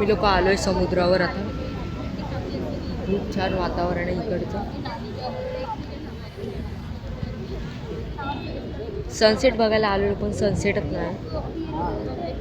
मी लोक आलो आहे समुद्रावर आता. खूप छान वातावरण आहे इकडचं. सनसेट बघायला आलो पण सनसेटच नाही.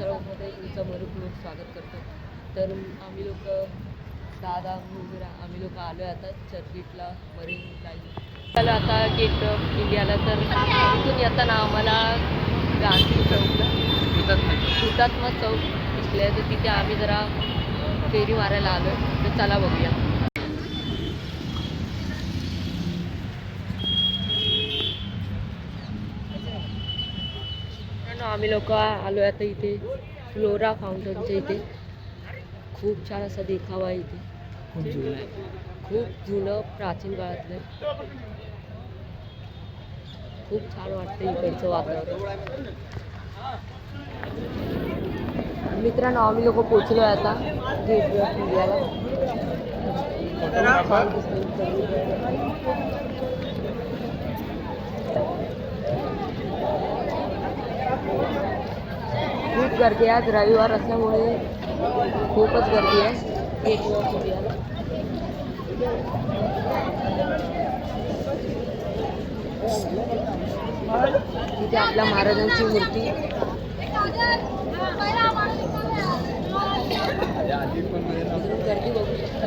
ना तर आजच्या तुमचं मनपूर्वक स्वागत करतो तर आम्ही लोक दादा वगैरे आम्ही लोक आलो आहे आता चर्चगेटला मरीन लाईन आलो आता गेट ऑफ इंडियाला. तर इथून येताना आम्हाला गांधी चौकला हुतात्मा चौक दिसले तर तिथे आम्ही जरा फेरी मारायला आलो तर चला बघूया मित्रांनो, आम्ही लोक आलो आता इथे. फ्लोरा फाउंटनच्या इथे. खूप छान असा देखावा आहे इथे. खूप जुनं आहे. खूप जुनं प्राचीन काळातलं. आहे. खूप छान वाटतं इकडचं वातावरण. मित्रांनो आम्ही लोक पोचलो आहे आता गेट ऑफ इंडियाला छान दिसतंय इकडचं. खूप गर्दी आहे. आज रविवार असल्यामुळे खूपच गर्दी आहे. एक तिथे आपल्या महाराजांची मूर्ती. गर्दी बघू शकता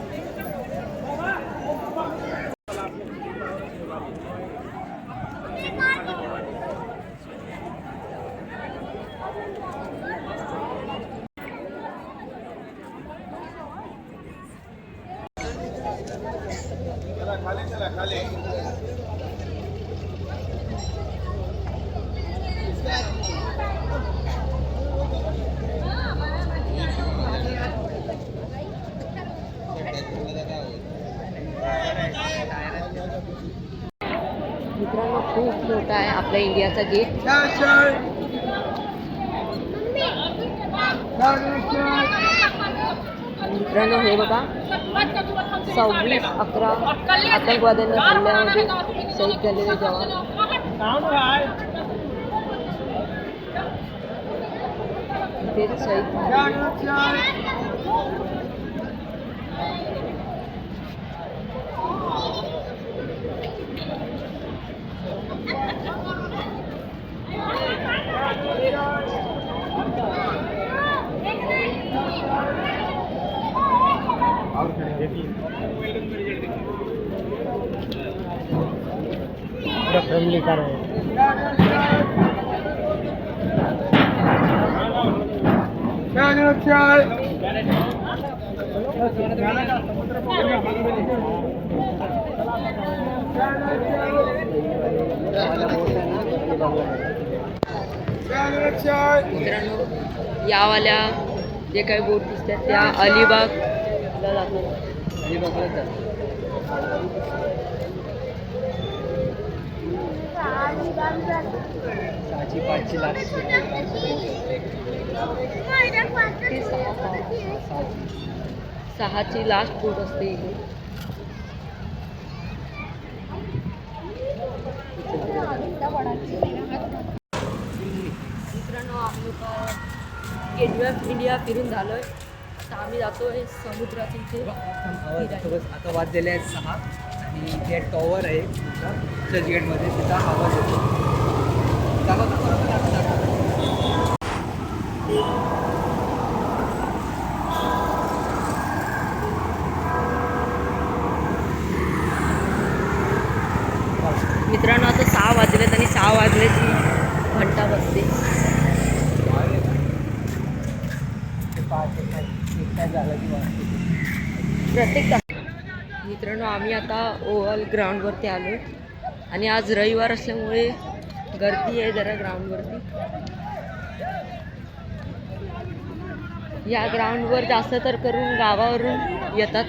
मित्रांनो खूप मोठा आहे आपल्या इंडियाचा गेट मित्रांनो हे बघा. सव्वीस अकरा आतंकवाद्यांना हल्ल्यामध्ये शहीद झालेले जवान. इथेच शहीद फॅमिली कार मित्रांनो यावाल्या जे काही बोट दिसतात त्या अलिबाग अलिबागलाच जातो सहाची सहा सहा सहाची लास्ट बोट असते मित्रांनो आम्ही लोक गेटवे ऑफ इंडिया फिरून झालो आहे आता आम्ही जातो आहे समुद्राच्या इथे. आता वाजलेले आहेत सहा आणि इथे टॉवर आहे चर्चगेटमध्ये. तिचा आवाज येतो. प्रत्येक मित्रांनो आम्ही आता ओव्हल ग्राउंडवरती आलो आणि आज रविवार असल्यामुळे गर्दी आहे जरा ग्राउंडवरती. या ग्राउंडवर जास्त तर करून गावावरून येतात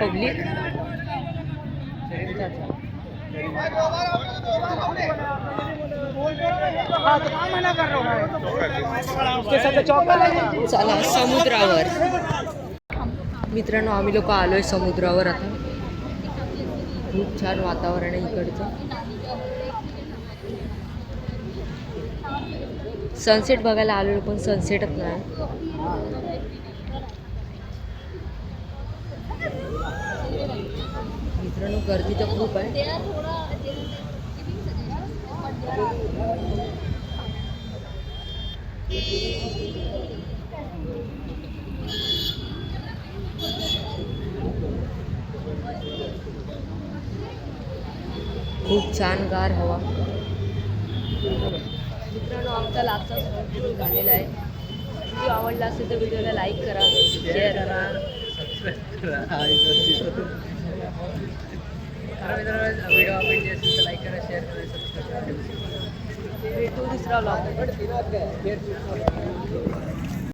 पब्लिक. चला समुद्रावर. मित्रांनो आम्ही लोक आलोय समुद्रावर आता. खूप छान वातावरण आहे इकडचं. सनसेट बघायला आलेलो पण सनसेटच नाही. मित्रांनो गर्दी तर खूप आहे. खूप छान गार हवा. मित्रांनो आमचा शॉर्ट व्हिडिओ झालेला आहे. व्हिडिओ आवडला असेल तर व्हिडिओला लाईक करा शेअर करा सबस्क्राईब करा. इथं दिसतो करा. मित्रांनो व्हिडिओ आवडली असेल तर लाईक करा शेअर करा सबस्क्राईब करा. भेटू दुसरा व्लॉग